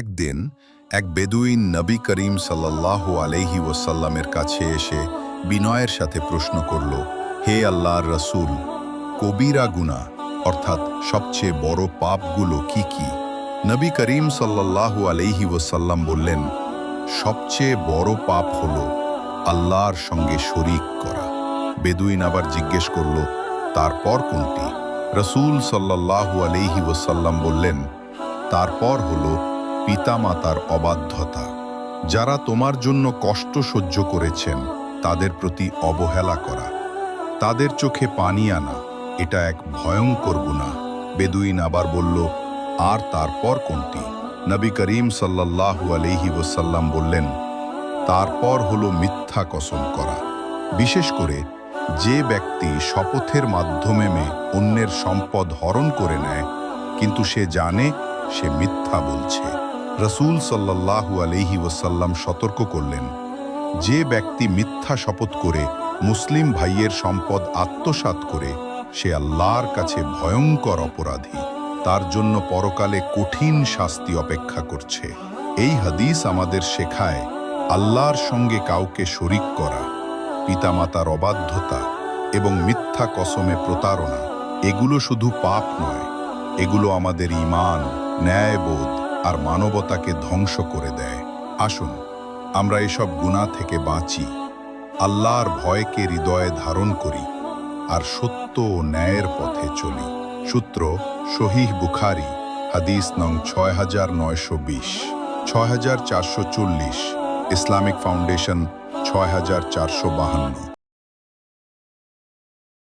একদিন এক বেদুইন নবী করিম সাল্লাল্লাহু আলাইহি ওয়াসাল্লামের কাছে এসে বিনয়ের সাথে প্রশ্ন করল, হে আল্লাহর রসুল, কবিরা গুনা অর্থাৎ সবচেয়ে বড় পাপগুলো কি কি? নবী করিম সাল্লাল্লাহু আলাইহি ওয়াসাল্লাম বললেন, সবচেয়ে বড় পাপ হল আল্লাহর সঙ্গে শরিক করা। বেদুইন আবার জিজ্ঞেস করল, তারপর কোনটি? রসুল সাল্লাল্লাহু আলাইহি ওয়াসাল্লাম বললেন, তারপর হল পিতামাতার অবাধ্যতা। যারা তোমার জন্য কষ্ট সহ্য করেছেন, তাদের প্রতি অবহেলা করা। তাদের চোখে পানি আনা, এটা এক ভয়ঙ্কর গুণা বেদুইন আবার বলল, আর তারপর কোনটি? নবী করিম সাল্লাল্লাহু আলাইহি ওসাল্লাম বললেন, তারপর হলো মিথ্যা কসম করা। বিশেষ করে যে ব্যক্তি শপথের মাধ্যমে মে অন্যের সম্পদ হরণ করে নেয়, কিন্তু সে জানে সে মিথ্যা বলছে। রসুল সাল্লাল্লাহু আলাইহি ওসাল্লাম সতর্ক করলেন, যে ব্যক্তি মিথ্যা শপথ করে মুসলিম ভাইয়ের সম্পদ আত্মসাৎ করে, সে আল্লাহর কাছে ভয়ঙ্কর অপরাধী। তার জন্য পরকালে কঠিন শাস্তি অপেক্ষা করছে। এই হাদিস আমাদের শেখায়, আল্লাহর সঙ্গে কাউকে শরিক করা, পিতামাতার অবাধ্যতা এবং মিথ্যা কসমে প্রতারণা, এগুলো শুধু পাপ নয়, এগুলো আমাদের ইমান ন্যায়বোধ আর মানবতাকে ধ্বংস করে দেয়। আসুন, আমরা এসব গুণা থেকে বাঁচি। আল্লাহর ভয়কে হৃদয়ে ধারণ করি আর সত্য ও ন্যায়ের পথে চলি। সূত্র শহীহ বুখারি, হাদিস নং ছয় হাজার নয়শো বিশ ছয় হাজার চারশো চল্লিশ, ইসলামিক ফাউন্ডেশন ছয় হাজার চারশো বাহান্ন।